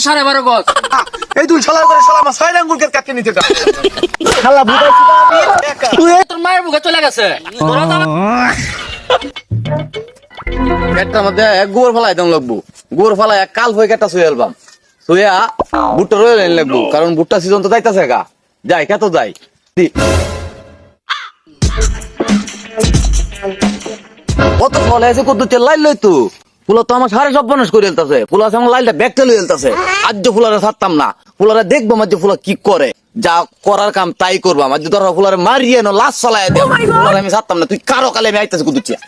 সাড়ে বারো গজ। এই দুই শালা করে শালা আমার ছয় আঙ্গুলকে কাটতে নিতে গা খালা বুঝাইছি আমি। একা। তুই তোর মায়ের বুকে চলে গেছে। তোরা তো আমার- একটা মধ্যে এক গোবর ফেলাই দাম লাগবো। গোবর ফেলাই এক কাল হয়ে একটা শুয়ে আলবাম। শুয়া বুটটা রয়ে লাইন লাগবো। কারণ বুটটা সিজন তো যাইতাছে গা। যাই কে তো যাই। কত ফলে আছে কত তেল লাইল লই তো। ফুলা তো আমার সাড়ে সব বনস করে এলতাছে ফুলা আছে আমার লাইলটা ব্যাগটা লই এলতাছে আজ ফুলারে ছাড়তাম না ফুলারে দেখব মাঝে ফুলা কি করে। যা করার কাম তাই করব আমার। যে ধরো ফুলারে মারিয়ে নো লাশ চালাই দেব ফুলারে আমি ছাড়তাম না। তুই কারও কালে আমি আইতাছি কুদুচিয়া।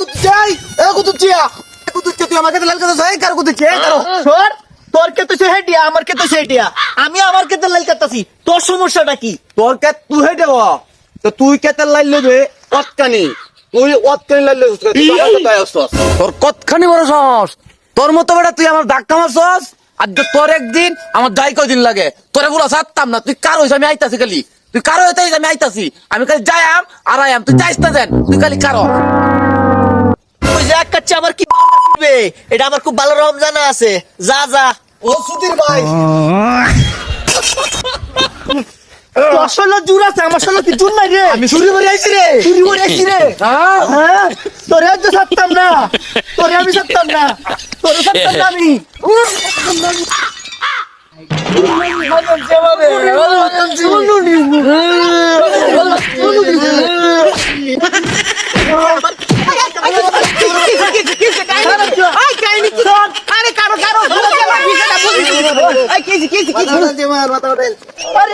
কুতু চাই এ কুতু চিয়া এ কুতু চিয়া তুই আমাকে লাল কথা চাই কার কুতু কারও। শোন, তোর কে তো সে হেডিয়া আমার কে তো সে হেডিয়া। আমি আমার কে তো লাল কাটতাছি। তোর সমস্যাটা কি? তোর কে তুই হে দেব তো তুই কেতে লাইল লইবে? কতখানি তুই অতখানি লাইল তুই তোর কতখানি বড় সাহস? তোর মতো বেটা তুই আমার ধাক্কা মারছস? যে তোর একদিন আমার যাই কয়দিন লাগে? তোরে বলা ছাড়তাম না। তুই কার হইছ? আমি আইতাছি খালি। তুই কারও হইতে আমি আইতাছি। আমি খালি যাই আম আর আইয়াম তুই যাইস না দেন তুই খালি কারও ওই যে এক কাচ্চা আমার কি? এটা আমার খুব ভালো রকম জানা আছে যা যা ও সুধীর ভাই আছে আমার শরীরে কি জোর নাই রে আমি চুরি করে আইছি রে চুরি করে আসছি রে হ্যাঁ তোরে আজ ছাড়তাম না তোরে আমি ছাড়তাম না তোরে ছাড়তাম না আমি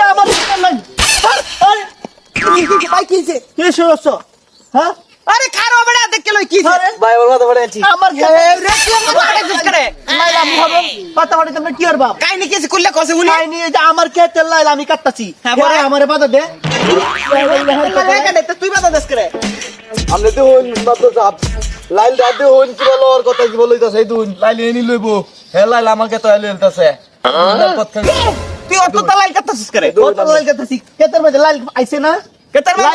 আমার ভাই কি হ্যাঁ আমার আমার আমার লাইলা আমি কাটতাছি হ্যাঁ? আমারে বাধা দে তুই বাধা দেশ করে আমনে তো হইন মাত্র চাপ। লাইল দাদে হইন কি বলো ওর কথা কি বলই তো সেই দুন লাইল এনি লইবো। হে লাইল আমাকে তো আইলে তাছে তুই অত তালাল কাটতাছিস করে? কত লাইল কাটতাছি কেতের মধ্যে লাইল আইছে না? কেতার লাইল-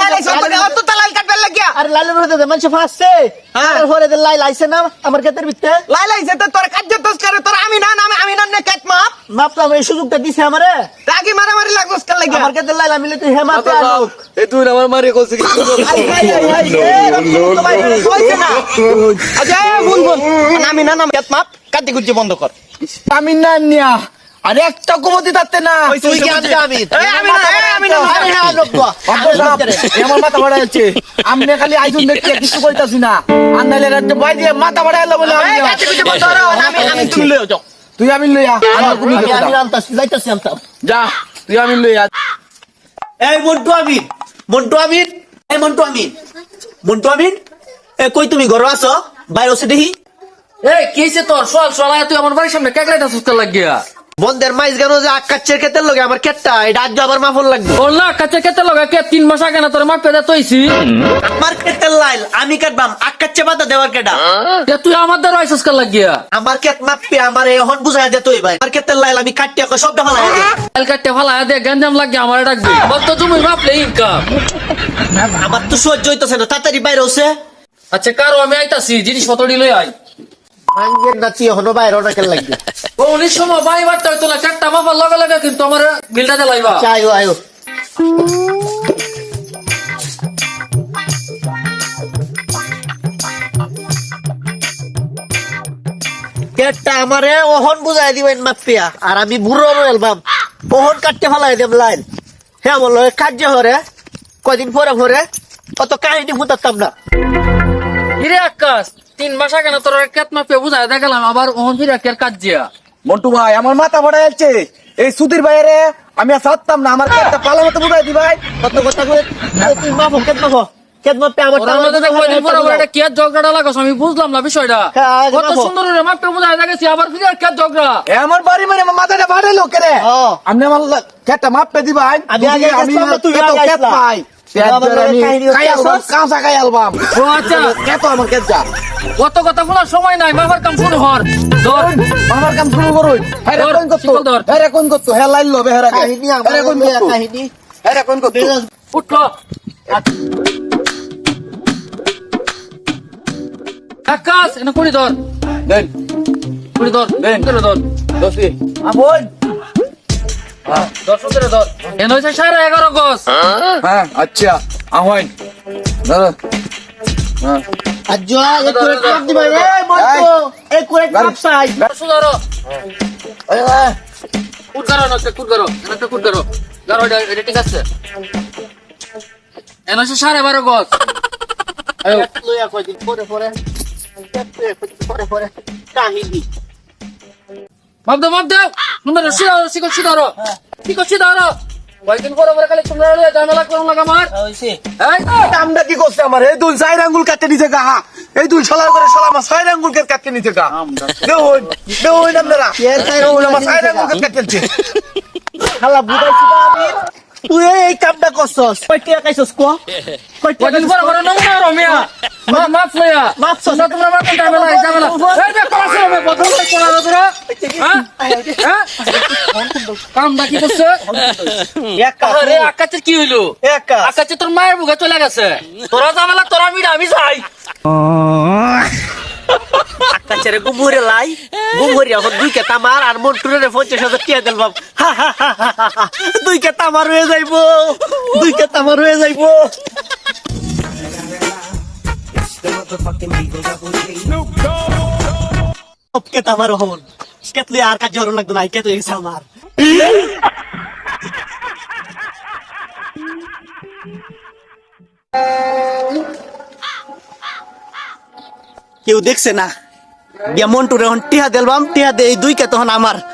লাগিয়া? আরে লাইলের মধ্যে দে মানুষ ফাঁসছে হ্যাঁ। আর পরে দে লাইল আইছে না আমার ক্ষেতের ভিতরে? লাইল আইছে তো তোর কাজ তোস করে তোর আমি না নামে আমি না কাট মাপ। মাপলাম এই সুযোগটা দিছে আমারে। মারামারি লাগিয়া। আমার ক্ষেতের লাইল মিলে তুই হেমাতে আচ্ছা, এই আমার মারি কইছে কি না। আচ্ছা বল বল আমি না নামে কাট মাপ কাটি কুটি বন্ধ কর। আমি না নিয়া আরে একটা কমতি তাতে না তুই কি আমি আমি আমি না, আমি না, আরে হ্যাঁ লোক অব্বর সাহেব, আমার মাথা বাড়া যাচ্ছে আমনে খালি আইজুন দেখতে কিছু কইতাছি না। আর নাইলে রাতে বাই দিয়ে মাথা বাড়া এলো বলে আমি আমি আমি তুমি লইও যাও। তুই আমি লইয়া আমার তুমি আমি আমি আনতাছি যাইতাছি আনতাম। যা তুই আমি লইয়া। এই মন্টু আমিন মন্টু আমিন এই মন্টু আমিন। মন্টু আমিন এ কই তুমি ঘর আছো? বাইরে ওসে দেখি। এই কি হইছে তোর? সোয়াল সোয়াল তুই আমার বাড়ির সামনে কেকলাইটা সুস্থ লাগিয়া? বন্ধের মাইজ গানো যে আকাচ্ছের ক্ষেতের লগে আমার ক্ষেতটা এটা আজ আবার মাফল লাগবে। তোর না কাছে কেতে লগা কে তিন মাস আগে না তোর মাপে দে তৈছি? আমার ক্ষেতের লাইল আমি কাটবাম আকাচ্ছে বাধা দেওয়ার কেটা তুই আমার দ্বারা আইসস কার লাগিয়া? আমার ক্ষেত মাপবে আমার এখন বুঝাই দে তুই ভাই। আমার ক্ষেতের লাইল আমি কাটতে কই সবটা ভালো লাগে কাল কাটতে ফালা দে গঞ্জাম লাগিয়া আমার ডাকবি। বল তো তুমি মাপলে ইনকাম আমার তো সহ্য হইতেছে না তাড়াতাড়ি বাইরে ওসে আচ্ছা কারও আমি আইতাছি জিনিসপত্র লই আই ভাঙ্গের নাচি এখনও বাইরে কেন লাগবে। ও উনিশ সময় বাড়ি বাড়তে হইতো না কাটটা মাপার লগে লগে কিন্তু আমার বিলটা জ্বালাইবা। আয়ো আয়ো। কেটটা আমারে ওহন বুঝাই দিবেন মাপিয়া। আর আমি বুড়ো এলবাম ওহন কাটতে ফেলাই দেব লাইন। হ্যাঁ বলল কার্য হরে। কদিন পরে পরে অত কাহিনী বুঝতাম না। হিরে আকাশ তিন মাস আগে না তোর কেত মাপে বুঝাই দেখালাম আবার ওহন ফিরে কের কাজ জিয়া মন্টু ভাই আমার মাথা বাড়া যাচ্ছে এই সুধীর ভাইরে আমি আর ছাড়তাম না আমার একটা পালা মতো বুঝাই দি ভাই কত কথা কয়ে তুই মাফো কেত মাফো কেত মাপে আমার ওরা আমাদের তো কয়দিন পর আবার একটা কেত ঝগড়া লাগাস আমি বুঝলাম না বিষয়টা হ্যাঁ, কত মাপো। সুন্দর করে মাপে বুঝাই দেখাচ্ছি আবার ফিরে কেত ঝগড়া এ আমার বাড়ি মানে আমার মাথাটা বাড়াইলো কে রে ও। আপনি আমার লা- খেটটা দি ভাই আমি আগে আমি তুই আগে পাই? কাঁচা ও আচ্ছা খেত আমার খেত যা কত কথা বলার সময় নাই মামার কাম শুরু হর ধর। আমার কাম শুরু করুন। হ্যাঁ রে ধর, কোন করতো। হ্যাঁ কোন করতো? হ্যাঁ লাইল লবে হ্যাঁ কাহিনী আমার হ্যাঁ কোন করতো? কাহিনী। আরে কোন কত উঠল আকাশ এনে কুড়ি ধর। দেন। কুড়ি ধর। দেন। ধরে। ধর দোস্তি আমন দশ ধর। এনে হয়েছে সাড়ে এগারো গছ হ্যাঁ আচ্ছা। আহ্বান। ধরো। হ্যাঁ। করে কাপ দিবা রে মন্টু করে কাপ চাই না এটা ঠিক আছে এনে হয়েছে সাড়ে বারো গছ আয়ো লইয়া কয়দিন পরে পরে পরে পরে কাহিনী মাপ দাও মাপ দাও সুন্দর ধরো কয়েকদিন পরে পরে খালি তোমরা ঝামেলা করো লাগা আমার এই কি করছে আমার এই দুই চার আঙ্গুল কাটতে নিতে গা হা এই দুই শালার করে শালা আমার ছয় আঙ্গুল কাটতে নিতে গা দেখুন দেখুন আপনারা এর চার দেখুন আঙ্গুল আমার ছয় আঙ্গুল কাটতে নিতে খালা বুঝাইছি আমি তুই এই কামটা করছস কয় টাকা কো কয় টাকা কয়েকদিন পরে পরে নমুনা রমিয়া মা মাপ লইয়া মাপ ছস। তোমরা তোমরা ঝামেলা ঝামেলা এই দেখ করা ছিল কাম বাকি করছে? আরে আকাশের কি হইল? আকাশে তোর মায়ের বুকে চলে গেছে। তোরা ঝামেলা তোরা মিডা আমি যাই। গুমুরে লাই গুমুরি এখন দুই কে তামার আর মন্টুরে রে পঞ্চাশ হাজার টিয়া দিল বাপ। দুই কে তামার হয়ে যাইব। দুই কে তামার হয়ে যাইব। কে কেতলে আর কাজ লাগতো এসে আমার। কেউ দেখছে না? দিয়া মন্টুরে হন টিহা দিলবাম টিহা দে এই দুই কে তখন আমার।